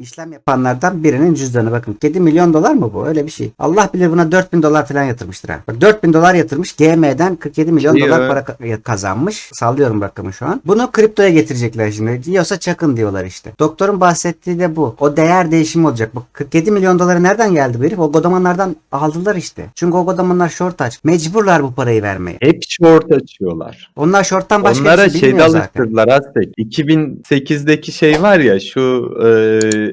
işlem yapanlardan birinin cüzdanı bakın. 7 milyon dolar mı bu? Öyle bir şey. Allah bilir buna 4000 dolar falan yatırmıştır ha. Bak 4000 dolar yatırmış. GM'den 47 milyon Diyor. dolar para ka- kazanmış. Sallıyorum rakamı şu an. Bunu kriptoya getirecekler şimdi. Diyorsa çakın diyorlar işte. Doktorun bahsettiği de bu. O değer değişimi olacak. Bak 47 milyon doları nereden geldi bu herif? O godamanlardan aldılar işte. Çünkü o godamanlar short aç. Mecburlar bu parayı vermeye. Hep short açıyorlar. Onlar shorttan başka Onlara bir şey şeyde bilmiyor zaten. alıştırdılar Aztek. 2008'deki şey var ya şu e,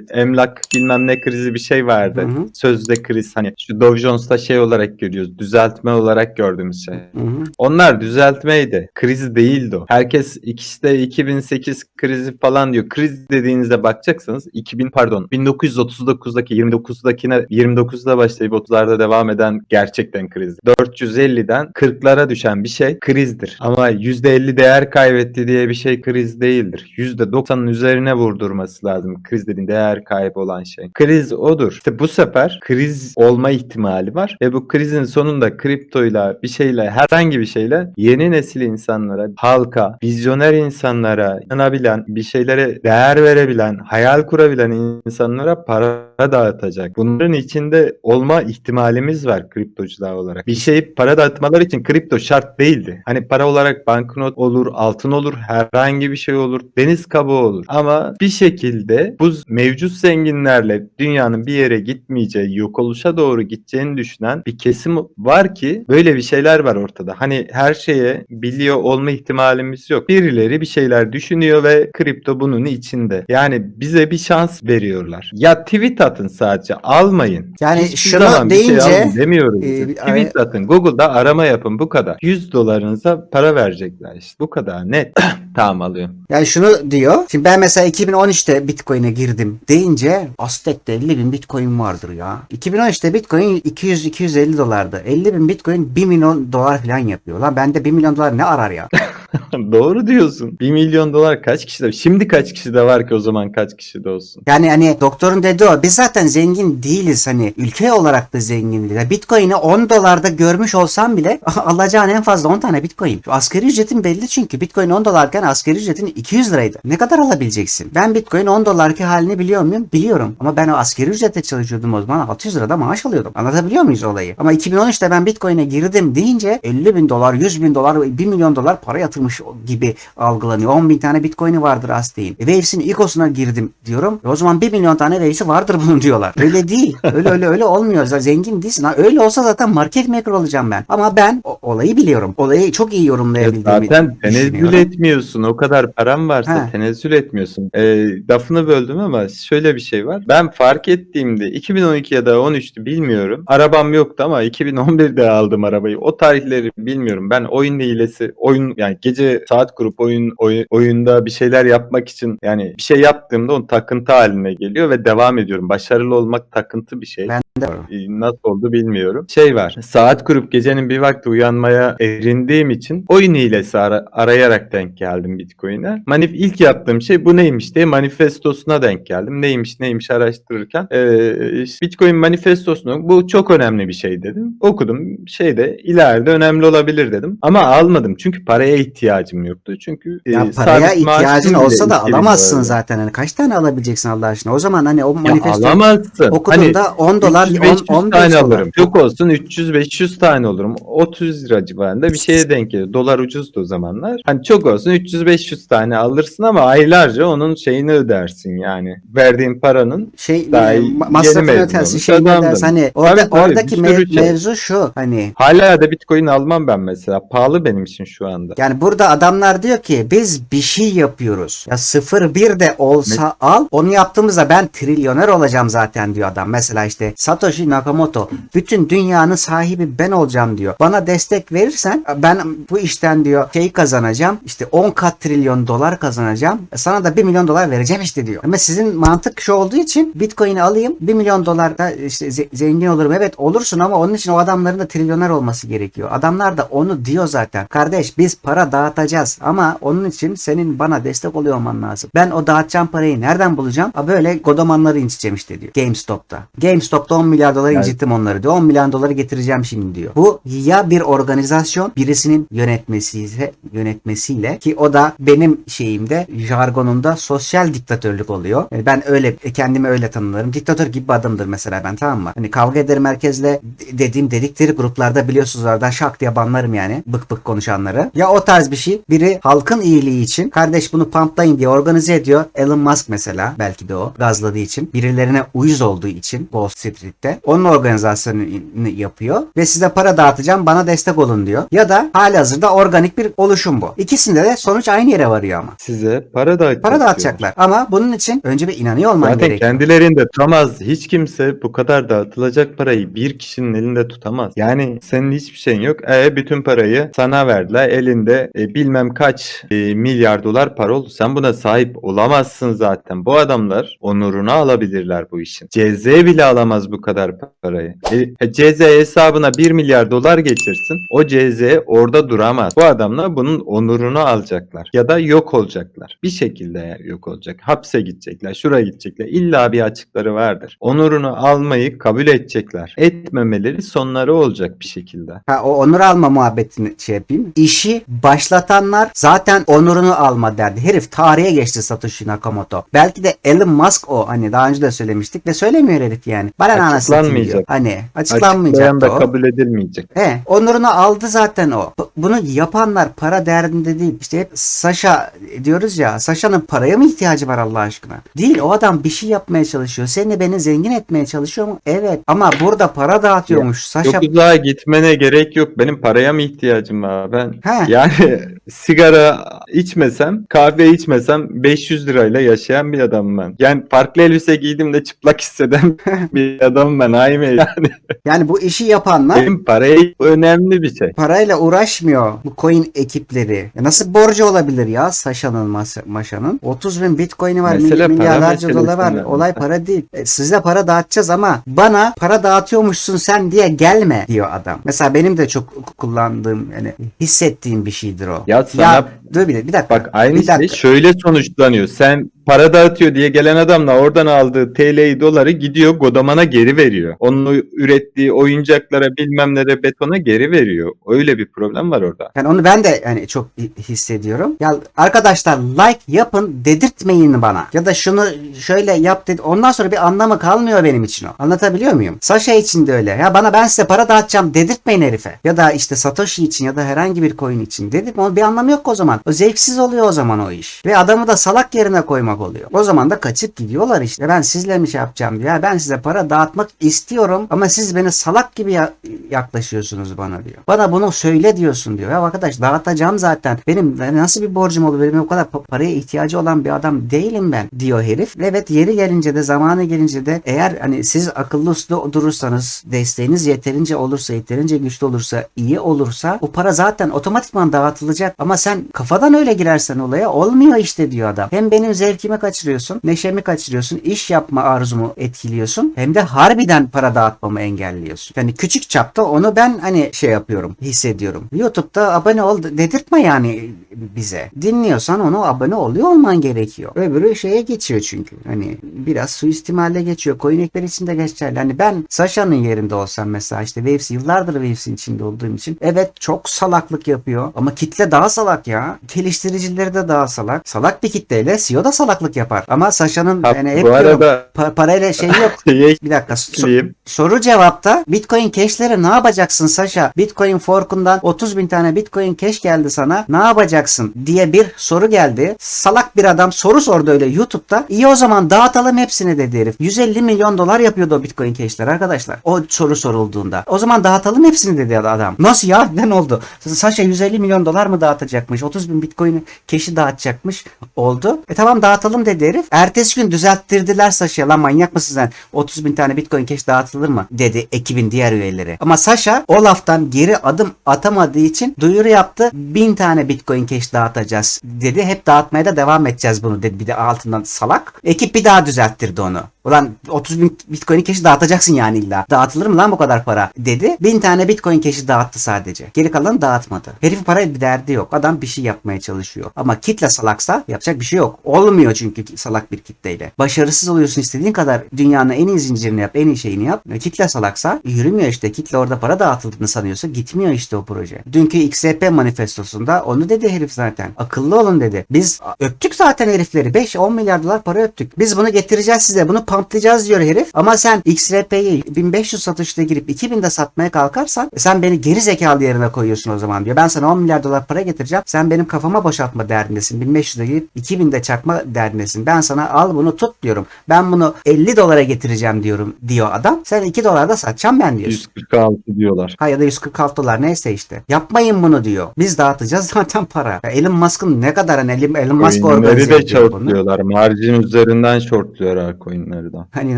emlak bilmem ne krizi bir şey vardı. Hı hı. Sözde kriz hani şu Dow Jones'ta şey olarak görüyoruz. Düzeltme olarak gördüğümüz şey. Hı hı. Onlar düzeltmeydi. Kriz değildi o. Herkes ikisi 2008 krizi falan diyor. Kriz dediğinizde bakacaksanız 2000 pardon 1939'daki 29'dakine 29'da başlayıp 30'larda devam eden gerçekten kriz. 450'den 40'lara düşen bir şey krizdir. Ama %50 değer kaybetti diye bir şey kriz değildir. %90'ın üzerine vurdurması lazım. Kriz dediğin değer kaybı olan şey. Kriz odur. İşte bu sefer kriz olma ihtimali var ve bu krizin sonunda kriptoyla bir şeyle herhangi bir şeyle yeni nesil insanlara, halka, vizyoner insanlara, inanabilen, bir şeylere değer verebilen, hayal kurabilen insanlara para dağıtacak. Bunların içinde olma ihtimalimiz var kriptocular olarak. Bir şey para dağıtmaları için kripto şart değildi. Hani para olarak banknot olur, altın olur, herhangi bir şey olur, deniz kabuğu olur. Ama bir şekilde bu mevcut zenginlerle dünyanın bir yere gitmeyeceği, yok oluşa doğru gideceğini düşünen bir kesim var ki böyle bir şeyler var ortada. Hani her şeye biliyor olma ihtimalimiz yok. Birileri bir şeyler düşünüyor ve kripto bunun içinde. Yani bize bir şans veriyorlar. Ya tweet atın sadece almayın. Yani Hiçbir şunu bir şey deyince, alın demiyoruz. e, biz. tweet atın. Google'da arama yapın bu kadar. 100 dolarınıza para verecekler işte. Bu kadar net. tamam alıyorum. Yani şunu diyor. Şimdi ben mesela 2013'te Bitcoin'e girdim deyince Aztek'te 50 bin Bitcoin vardır ya. 2013'te Bitcoin 200-250 dolardı. 50 bin Bitcoin 1 milyon dolar falan yapıyor. Lan bende 1 milyon dolar ne arar ya? Doğru diyorsun. 1 milyon dolar kaç kişide? Şimdi kaç kişide var ki o zaman kaç kişide olsun? Yani hani doktorun dediği o. Biz zaten zengin değiliz hani. Ülke olarak da zengin değiliz. Bitcoin'i 10 dolarda görmüş olsam bile alacağın en fazla 10 tane Bitcoin. Asgari ücretin belli çünkü. Bitcoin 10 dolarken asgari ücretin 200 liraydı. Ne kadar alabileceksin? Ben Bitcoin 10 dolarki halini biliyor muyum? Biliyorum. Ama ben o asgari ücretle çalışıyordum o zaman. 600 lirada maaş alıyordum. Anlatabiliyor muyuz olayı? Ama 2013'te ben Bitcoin'e girdim deyince 50 bin dolar, 100 bin dolar, 1 milyon dolar para yatırmış gibi algılanıyor. 10 bin tane Bitcoin'i vardır Aztek'in. E, Waves'in ICO'suna girdim diyorum. E, o zaman 1 milyon tane Waves'i vardır bunun diyorlar. Öyle değil. Öyle öyle öyle olmuyor. Zaten Zengin değilsin. Ha, öyle olsa zaten market maker olacağım ben. Ama ben o- olayı biliyorum. Olayı çok iyi Ya yorumlayabildiğimi zaten tenezzül etmiyorsun. O kadar param varsa Ha. tenezzül etmiyorsun. Ee, lafını böldüm ama şöyle bir şey var. Ben fark ettiğimde 2012 ya da 13'tü bilmiyorum. Arabam yoktu ama 2011'de aldım arabayı. O tarihleri bilmiyorum. Ben oyun hilesi, oyun yani gece saat kurup oyun, oy- oyunda bir şeyler yapmak için yani bir şey yaptığımda o takıntı haline geliyor ve devam ediyorum. Başarılı olmak takıntı bir şey. Ben de Ee, Nasıl oldu bilmiyorum. Şey var. Saat kurup gecenin bir vakti uyanmaya erindiğim için oyun hilesi ara- arayarak denk geldim Bitcoin'e. Manif ilk yaptığım şey bu neymiş diye manifestosuna denk geldim. Neymiş neymiş araştırırken ee, Bitcoin manifestosunu bu çok önemli bir şey dedim. Okudum. Şeyde ileride önemli olabilir dedim. Ama almadım çünkü paraya ihtiyacım yoktu. Çünkü e, Ya paraya ihtiyacın olsa da 2000 alamazsın zaten. Hani kaç tane alabileceksin Allah aşkına? O zaman hani o Ya manifesto alamazsın. okuduğunda Hani 10 dolar 300, 10, 500 15 tane dolar. alırım. Çok olsun 300-500 tane olurum. 30 lira civarında bir şeye denk gelir. Dolar ucuzdu o zamanlar. Hani çok olsun 300-500 tane alırsın ama aylarca onun şeyini ödersin yani. Verdiğin paranın şey Daha e, yeni ma- masrafını mezun ötersin olmuş şey ödersin. Hani orada, Tabii, tabii, oradaki bir me- sürü şey. mevzu şu hani hala da bitcoin almam ben mesela. Pahalı benim için şu anda. yani burada adamlar diyor ki biz bir şey yapıyoruz. Ya 0-1 de olsa al. Onu yaptığımızda ben trilyoner olacağım zaten diyor adam. Mesela işte Satoshi Nakamoto bütün dünyanın sahibi ben olacağım diyor. Bana destek verirsen ben bu işten diyor şey kazanacağım. İşte 10 kat trilyon dolar kazanacağım. Sana da 1 milyon dolar vereceğim işte diyor. Ama sizin mantık şu olduğu için Bitcoin'i alayım 1 milyon dolar da işte ze- zengin olurum. Evet olursun ama onun için o adamların da trilyoner olması gerekiyor. Adamlar da onu diyor zaten. Kardeş biz para dağıtacağız ama onun için senin bana destek oluyor olman lazım. Ben o dağıtacağım parayı nereden bulacağım? Ha böyle godomanları inciteceğim işte diyor. GameStop'ta. GameStop'ta 10 milyar dolar Yani- incittim onları diyor. 10 milyar doları getireceğim şimdi diyor. Bu ya bir organizasyon birisinin yönetmesiyle yönetmesiyle ki o da benim şeyimde jargonumda sosyal diktatörlük oluyor. Yani ben öyle kendimi öyle tanımlarım. Diktatör gibi bir adamdır mesela ben tamam mı? Hani kavga ederim herkesle de- dediğim dedikleri gruplarda biliyorsunuz oradan şak diye banlarım yani. Bık bık konuşanları. Ya o tarz bir şey. Biri halkın iyiliği için kardeş bunu pamplayın diye organize ediyor. Elon Musk mesela belki de o gazladığı için. Birilerine uyuz olduğu için Wall Street'te. Onun organizasyonunu yapıyor. Ve size para dağıtacağım bana destek olun diyor. Ya da hali hazırda organik bir oluşum bu. İkisinde de sonuç aynı yere varıyor ama. Size para dağıtacak. Para dağıtacaklar. Ama bunun için önce bir inanıyor olman Zaten gerekiyor. kendilerinde tutamaz. Hiç kimse bu kadar dağıtılacak parayı bir kişinin elinde tutamaz. Yani senin hiçbir şeyin yok. E bütün parayı sana verdiler. Elinde e, bilmem kaç e, milyar dolar para oldu. Sen buna sahip olamazsın zaten. Bu adamlar onurunu alabilirler bu işin. CZ bile alamaz bu kadar parayı. E, CZ hesabına 1 milyar dolar geçirsin. O CZ orada duramaz. Bu adamlar bunun onurunu alacaklar. Ya da yok olacaklar. Bir şekilde yok olacak. Hapse gidecekler. Şuraya gidecekler. İlla bir açıkları vardır. Onurunu almayı kabul edecekler. Etmemeleri sonları olacak bir şekilde. Ha, o onur alma muhabbetini şey yapayım. İşi başlatanlar zaten onurunu alma derdi. Herif tarihe geçti Satoshi Nakamoto. Belki de Elon Musk o. Hani daha önce de söylemiştik ve söylemiyor herif yani. Bana. Açıklanmayacak. Hani açıklanmayacak da o. kabul edilmeyecek. He, onurunu aldı zaten o. Bu- Bunu yapanlar para derdinde değil. İşte hep Sasha diyoruz ya. Sasha'nın paraya mı ihtiyacı var Allah aşkına? Değil. O adam bir şey yapmaya çalışıyor. Seni beni zengin etmeye çalışıyor mu? Evet. Ama burada para dağıtıyormuş. Sasha Çok uzağa gitmene gerek yok. Benim paraya mı ihtiyacım var? Ben He. yani sigara içmesem, kahve içmesem 500 lirayla yaşayan bir adamım ben. Yani farklı elbise giydim de çıplak hisseden bir adamım ben. Ayme yani. Yani bu işi yapanlar Benim paraya önemli bir şey. parayla uğraşmıyor bu coin ekipleri. Ya nasıl borcu olabilir ya Sasha'nın Mas- Maşa'nın? 30 bin bitcoin'i var, Mesele milyarlarca dolar var. Olay para değil. E, size para dağıtacağız ama bana para dağıtıyormuşsun sen diye gelme diyor adam. Mesela benim de çok kullandığım yani hissettiğim bir şeydir o. Ya sana dur bir, bir dakika. Bak aynı bir şey dakika. şöyle sonuçlanıyor. Sen para dağıtıyor diye gelen adamla oradan aldığı TL'yi doları gidiyor Godaman'a geri veriyor. Onun ürettiği oyuncaklara bilmemlere betona geri veriyor. Öyle bir problem var orada. Yani onu ben de hani çok hi- hissediyorum. Ya arkadaşlar like yapın dedirtmeyin bana. Ya da şunu şöyle yap dedi. Ondan sonra bir anlamı kalmıyor benim için o. Anlatabiliyor muyum? Sasha için de öyle. Ya bana ben size para dağıtacağım dedirtmeyin herife. Ya da işte Satoshi için ya da herhangi bir coin için dedirtme. Onun bir anlamı yok o zaman. O zevksiz oluyor o zaman o iş. Ve adamı da salak yerine koymak oluyor. O zaman da kaçıp gidiyorlar işte. Ben sizle mi şey yapacağım. Ya ben size para dağıtmak istiyorum ama siz beni salak gibi ya- yaklaşıyorsunuz bana diyor. Bana bunu söyle diyorsun diyor. Ya arkadaş dağıtacağım zaten. Benim nasıl bir borcum olur? Benim o kadar pa- paraya ihtiyacı olan bir adam değilim ben diyor herif. Evet yeri gelince de zamanı gelince de eğer hani siz akıllı uslu durursanız desteğiniz yeterince olursa yeterince güçlü olursa iyi olursa o para zaten otomatikman dağıtılacak ama sen kafadan öyle girersen olaya olmuyor işte diyor adam. Hem benim zevkimi kaçırıyorsun, neşemi kaçırıyorsun, iş yapma arzumu etkiliyorsun hem de harbiden para dağıtmamı engelliyorsun. Yani küçük çapta onu ben hani şey yapıyorum, hissediyorum. YouTube'da abone ol dedirtme yani bize. Dinliyorsan onu abone oluyor olman gerekiyor. Öbürü şeye geçiyor çünkü. Hani biraz suistimalle geçiyor. Coin ekler için de geçerli. Hani ben Sasha'nın yerinde olsam mesela işte Waves yıllardır Waves'in içinde olduğum için evet çok salaklık yapıyor ama kitle daha salak ya. Geliştiricileri de daha salak. Salak bir kitleyle CEO da salaklık yapar. Ama Sasha'nın Ha, yani hep bu arada pa- parayla şey yok. şeye Bir dakika. so-. Soru cevapta Bitcoin cash'leri ne yapacaksın Sasha? Bitcoin forkundan 30 bin tane Bitcoin cash geldi sana. Ne yapacaksın diye bir soru geldi. Salak bir adam soru sordu öyle YouTube'da. İyi o zaman dağıtalım hepsini dedi herif. 150 milyon dolar yapıyordu o Bitcoin cash'ler arkadaşlar. O soru sorulduğunda. O zaman dağıtalım hepsini dedi adam. Nasıl ya? Ne oldu? Sasha 150 milyon dolar mı dağıtacakmış? 30 bin Bitcoin cash'i dağıtacakmış. Oldu. E tamam dağıtalım dedi herif. Ertesi gün düzelttirdiler Sasha'ya. Lan manyak mısın sen? 30 bin tane Bitcoin cash dağıtılır mı? Dedi ekibin diğer üyeleri. Ama Sasha o laftan geri adım atamadığı için duyuru yaptı. 1000 tane Bitcoin cash dağıtacağız dedi. Hep dağıtmaya da devam edeceğiz bunu dedi. Bir de altından salak. Ekip bir daha düzelttirdi onu. Ulan 30 bin bitcoin cash'i dağıtacaksın yani illa. Dağıtılır mı lan bu kadar para dedi. Bin tane bitcoin cash'i dağıttı sadece. Geri kalanı dağıtmadı. Herifin parayla bir derdi yok. Adam bir şey yapmaya çalışıyor. Ama kitle salaksa yapacak bir şey yok. Olmuyor çünkü salak bir kitleyle. Başarısız oluyorsun istediğin kadar dünyanın en iyi zincirini yap, en iyi şeyini yap. Kitle salaksa yürümüyor işte. Kitle orada para dağıtıldığını sanıyorsa gitmiyor işte o proje. Dünkü XRP manifestosunda onu dedi herif zaten. Akıllı olun dedi. Biz öptük zaten herifleri. 5-10 milyar dolar para öptük. Biz bunu getireceğiz size. Bunu pamplayacağız diyor herif. Ama sen XRP'yi 1500 satışta girip 2000'de satmaya kalkarsan e sen beni geri zekalı yerine koyuyorsun o zaman diyor. Ben sana 10 milyar dolar para getireceğim. Sen benim kafama boşaltma derdindesin. 1500'de girip 2000'de çakma derdindesin. Ben sana al bunu tut diyorum. Ben bunu 50 dolara getireceğim diyorum diyor adam. Sen 2 dolarda satacağım ben diyorsun. 146 diyorlar. Ha ya da 146 dolar neyse işte. Yapmayın bunu diyor. Biz dağıtacağız zaten para. Ya Elon Musk'ın ne kadar hani Elon, Elon Musk organize de ediyor bunu. shortluyorlar. Margin üzerinden shortluyorlar coinleri de. Hani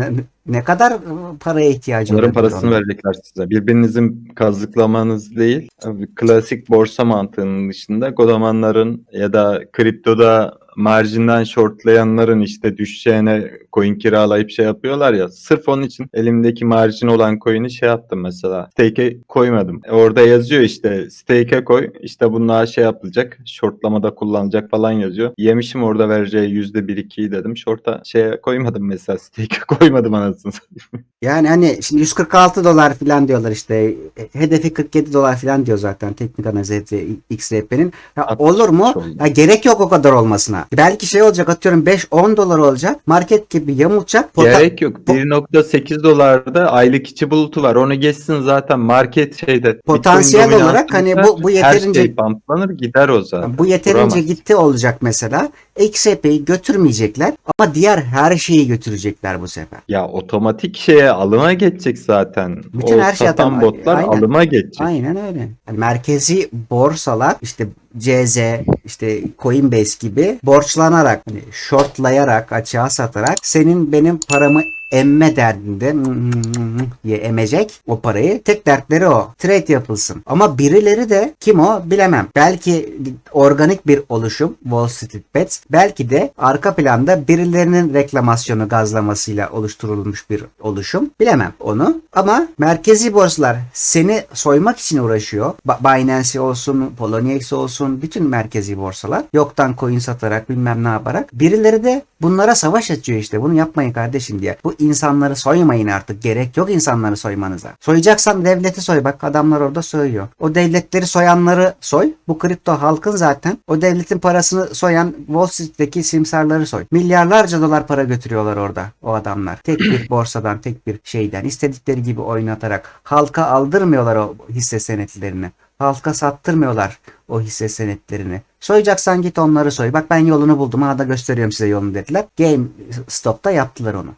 ne- kadar paraya ihtiyacı Onların olabilir parasını onun? verecekler size. Birbirinizin kazıklamanız değil. Klasik borsa mantığının dışında godamanların ya da kriptoda marjinden shortlayanların işte düşeceğine coin kiralayıp şey yapıyorlar ya. Sırf onun için elimdeki marjin olan coin'i şey yaptım mesela. Stake'e koymadım. E, Orada yazıyor işte stake'e koy. İşte bunlar şey yapılacak. Shortlamada kullanacak falan yazıyor. Yemişim orada vereceği %1-2'yi dedim. Short'a şeye koymadım mesela. Stake'e koymadım anasını satayım. Yani hani şimdi 146 dolar falan diyorlar işte. E, Hedefi 47 dolar falan diyor zaten teknik analiz. Ya Altmış olur mu? Ya gerek yok o kadar olmasına. Belki şey olacak atıyorum 5-10 dolar olacak. Market gibi yamulacak. Pota- Gerek yok. 1.8 dolarda aylık içi bulutu var. Onu geçsin zaten market şeyde. Potansiyel Bitcoin olarak hani dominansında bu- bu Her yeterince- şey pamplanır gider o zaten. Bu yeterince Duramaz. gitti olacak mesela. XRP'yi götürmeyecekler ama diğer her şeyi götürecekler bu sefer. Ya otomatik şeye alıma geçecek zaten. Bütün o her şey satan botlar Aynen. alıma geçecek. Aynen öyle. Yani merkezi borsalar işte CZ, işte Coinbase gibi borçlanarak, hani shortlayarak, açığa satarak senin benim paramı emme derdinde diye emecek o parayı. Tek dertleri o. Trade yapılsın. Ama birileri de kim o bilemem. Belki organik bir oluşum Wall Street Bets. Belki de arka planda birilerinin reklamasyonu gazlamasıyla oluşturulmuş bir oluşum. Bilemem onu. Ama merkezi borsalar seni soymak için uğraşıyor. Binance olsun, Poloniex olsun bütün merkezi borsalar. Yoktan coin satarak bilmem ne yaparak. Birileri de bunlara savaş açıyor işte. Bunu yapmayın kardeşim diye. Bu insanları soymayın artık. Gerek yok insanları soymanıza. Soyacaksan devleti soy. Bak adamlar orada soyuyor. O devletleri soyanları soy. Bu kripto halkın zaten. O devletin parasını soyan Wall Street'teki simsarları soy. Milyarlarca dolar para götürüyorlar orada o adamlar. Tek bir borsadan, tek bir şeyden istedikleri gibi oynatarak halka aldırmıyorlar o hisse senetlerini. Halka sattırmıyorlar o hisse senetlerini. Soyacaksan git onları soy. Bak ben yolunu buldum. Ha da gösteriyorum size yolunu dediler. Game Stop'ta yaptılar onu.